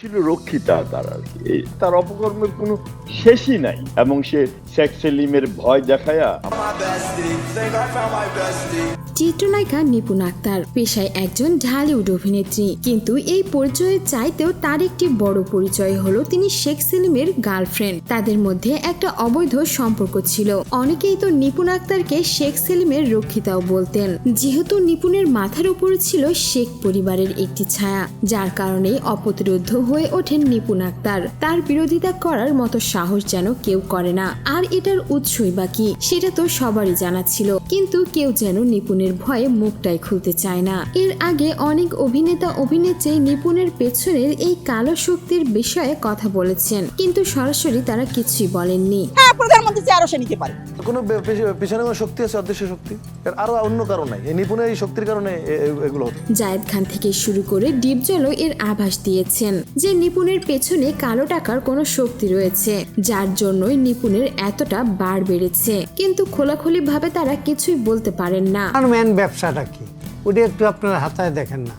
ছিল রক্ষিতা তার আর কি। তার অপকর্মের কোনো শেষই নাই এবং সে শেখ সেলিমের ভয় দেখায়া. চিত্রনায়িকা নিপুণ আক্তার পেশায় একজন ঢালিউড অভিনেত্রী। কিন্তু এই পরিচয়ের চাইতেও তার একটি বড় পরিচয় হলো তিনি শেখ সেলিমের গার্লফ্রেন্ড। তাদের মধ্যে একটা অবৈধ সম্পর্ক ছিল। অনেকেই তো নিপুণ আক্তারকে শেখ সেলিমের রক্ষিতাও বলতেন। যেহেতু নিপুণের মাথার উপরে ছিল শেখ পরিবারের একটি ছায়া, যার কারণে অপ্রতিরোধ হয়ে ওঠেন নিপুণ আক্তার। তার বিরোধিতা করার মতো সাহস যেন কেউ করে না। আর এটার উৎসই বা কি, সেটা তো সবারই জানা ছিল। কিন্তু কেউ যেন নিপুণের ভয়ে মুখটাই খুলতে চায় না। এর আগে অনেক অভিনেতা অভিনেত্রী নিপুণের পেছনের এই কালো শক্তির বিষয়ে কথা বলেছেন। কিন্তু সরাসরি তারা কিছুই বলেননি। হ্যাঁ প্রধানমন্ত্রী চেয়ারও সে নিতে পারে। কোনো পেছনে কোনো শক্তি আছে অদৃশ্য শক্তি? এর আরও অন্য কারণ নাই। এই নিপুণের এই শক্তির কারণে এগুলো হতো জায়েদ খান থেকে শুরু করে ডিপজলও এর আভাস দিয়েছেন যে নিপুণের পেছনে কালো টাকার কোনো শক্তি রয়েছে যার জন্যই নিপুণের এতটা বার বেড়েছে। কিন্তু খোলাখুলি ভাবে তারা কিছুই বলতে পারেন না। আর ব্যবসাটা কি? ওটা একটু আপনার হাতায় দেখেন না।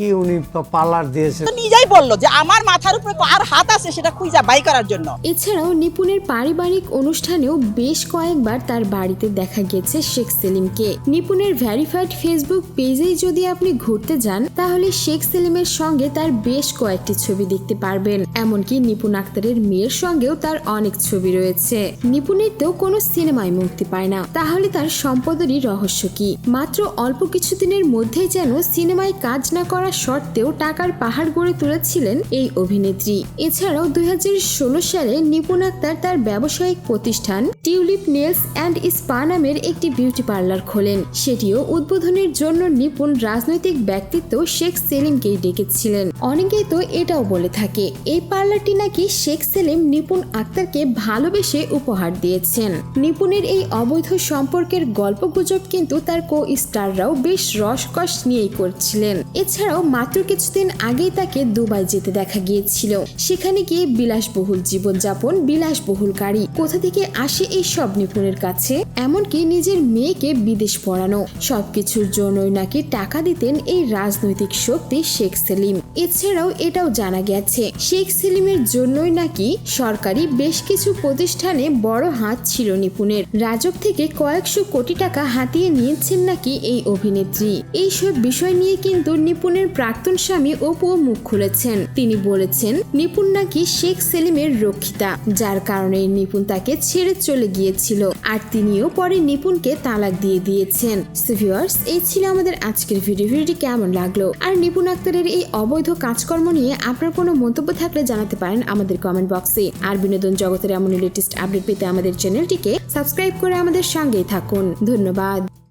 কি উনি পার্লার দিয়েছে? তো নিজেই বলল যে আমার মাথার উপরে আর হাত আছে সেটা খুঁজা বাই করার জন্য। এছাড়াও নিপুণের পারিবারিক অনুষ্ঠানেও বেশ কয়েকবার তার বাড়িতে দেখা গেছে শেখ সেলিমকে। নিপুণের ভ্যারিফাইড ফেসবুক পেজেই যদি আপনি ঘুরতে যান তাহলে শেখ সেলিমের সঙ্গে তার বেশ কয়েকটি ছবি দেখতে পারবেন। এমনকি নিপুণ আক্তারের মেয়ের সঙ্গেও তার অনেক ছবি রয়েছে। নিপুণের তো কোনো সিনেমায় মুক্তি পায় না। তাহলে তার সম্পদেরই রহস্য কি? মাত্র অল্প কিছুদিনের মধ্যেই যেন সিনেমায় কাজ না করা সত্ত্বেও টাকার পাহাড় গড়ে তুলেছিলেন এই অভিনেত্রী। এছাড়াও দুই হাজার ষোলো সালে নিপুণ আক্তার তার ব্যবসায়িক প্রতিষ্ঠান টিউলিপ নেলস অ্যান্ড স্পা নামের একটি বিউটি পার্লার খোলেন। সেটিও উদ্বোধনের জন্য নিপুণ রাজনৈতিক ব্যক্তিত্ব শেখ সেলিমকেই ডেকেছিলেন। অনেকেই তো এটাও বলে থাকে, এই পার্লারটি নাকি শেখ সেলিম নিপুণ আক্তারকে ভালোবেসে উপহার দিয়েছেন। নিপুণের এই অবৈধ সম্পর্কের গল্প গুজব কিন্তু তার কো স্টাররাও বেশ রসকস নিয়েই করছিলেন। এছাড়াও মাত্র কিছুদিন আগেই তাকে দুবাই যেতে দেখা গিয়েছিল। সেখানে গিয়ে বিলাসবহুল জীবনযাপন, বিলাসবহুল গাড়ি, কোথা থেকে আসে এই সব নিপুণের কাছে, এমনকি নিজের মেয়েকে বিদেশ পড়ানো। সবকিছুর জন্যই নাকি টাকা দিতেন এই রাজনৈতিক শক্তি শেখ সেলিম। এছাড়াও এটাও জানা গেছে, শেখ সেলিমের জন্যই নাকি সরকারি বেশ কিছু প্রতিষ্ঠানে বড় হাত ছিল নিপুণের। রাজক থেকে কয়েকশো কোটি টাকা হাতিয়ে নিয়েছেন নাকি এই অভিনেত্রী। এইসব বিষয় নিয়ে কিন্তু নিপুণের প্রাক্তন স্বামী অপুও মুখ খুলেছেন। তিনি বলেছেন, নিপুণ নাকি শেখ সেলিমের রক্ষিতা, যার কারণে নিপুণ তাকে ছেড়ে চলে গিয়েছিল, আর তিনিও পরে নিপুণকে তালাক দিয়ে দিয়েছেন। ভিউয়ার্স এই ছিল আমাদের আজকের ভিডিও ভিডিওটি কেমন লাগল? আর নিপুণ আক্তারের এই অবৈধ কাজকর্ম নিয়ে আপনার কোনো মন্তব্য থাকলে জানাতে পারেন আমাদের কমেন্ট বক্সে আর বিনোদন জগতের এমন লেটেস্ট আপডেট পেতে আমাদের চ্যানেলটিকে সাবস্ক্রাইব করে আমাদের সঙ্গেই থাকুন। ধন্যবাদ।